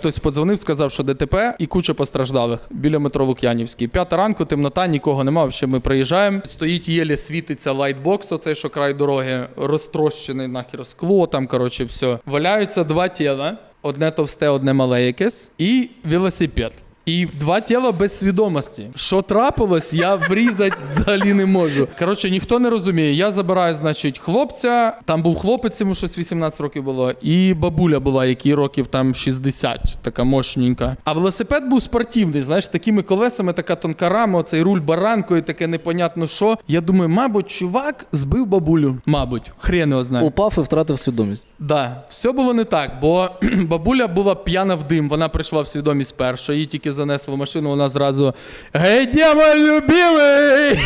Хтось подзвонив, сказав, що ДТП і куча постраждалих біля метро Лук'янівський. П'ята ранку, темнота, нікого нема. Ще ми приїжджаємо. Стоїть єлі світиться лайтбокс, оцей що край дороги, розтрощений нахер скло, там коротше все. Валяються два тіла. Одне товсте, одне мале якесь, і велосипед. І два тіла без свідомості. Що трапилось, я врізати взагалі не можу. Коротше, ніхто не розуміє. Я забираю, значить, хлопця. Там був хлопець, йому щось 18 років було, і бабуля була, якій років там 60, така мощненька. А велосипед був спортивний, знаєш, такими колесами, така тонка рама, оцей руль баранкою, таке непонятно що. Я думаю, мабуть, чувак збив бабулю. Мабуть, хрен його знає. Упав і втратив свідомість. Да, все було не так, бо бабуля була п'яна в дим. Вона прийшла в свідомість перша, її тільки занесли в машину, вона зразу Гей, де любимий?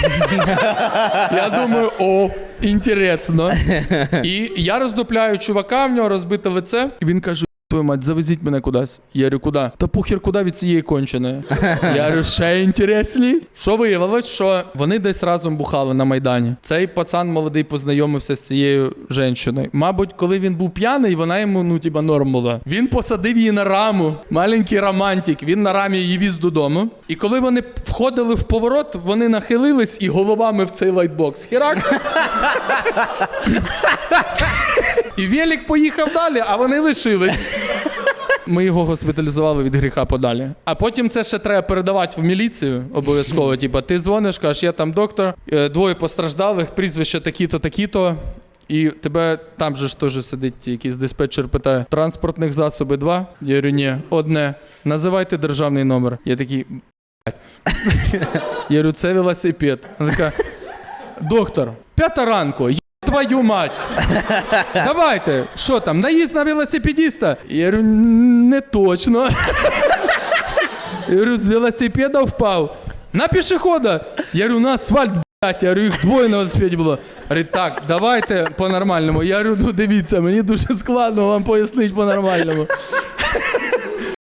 Я думаю, о, інтересно. І я роздупляю чувака, в нього розбите лице, і він каже. Твою мать, завезіть мене кудись. Я говорю, куди? Та похер куди від цієї конченої. Я говорю, ще інтересні. Що виявилось, що вони десь разом бухали на Майдані. Цей пацан молодий познайомився з цією жінкою. Мабуть, коли він був п'яний, вона йому, ну, типа, норм. Він посадив її на раму. Маленький романтик. Він на рамі її віз додому. І коли вони входили в поворот, вони нахилились і головами в цей лайтбокс. Хіракс. І Велік поїхав далі, а вони лишились. Ми його госпіталізували від гріха подалі. А потім це ще треба передавати в міліцію обов'язково. Типа, ти дзвониш, кажеш, я там доктор, е, двоє постраждалих, прізвище такі-то, такі-то. І тебе там же ж теж сидить якийсь диспетчер, питає: транспортних засоби два? Я говорю, ні, одне. Називайте державний номер. Я такий. Я говорю, це велосипед. Вона така, доктор, п'ята ранку. «Є Твою мать! Давайте, що там, наїзд на велосипедиста? Я говорю, не точно. Я говорю, з велосипеда впав. На пішохода. Я говорю, на асфальт, блядь. Я говорю, їх двоє на велосипеді було. Говорить, так, давайте по-нормальному. Я говорю, ну дивіться, мені дуже складно вам пояснити по-нормальному.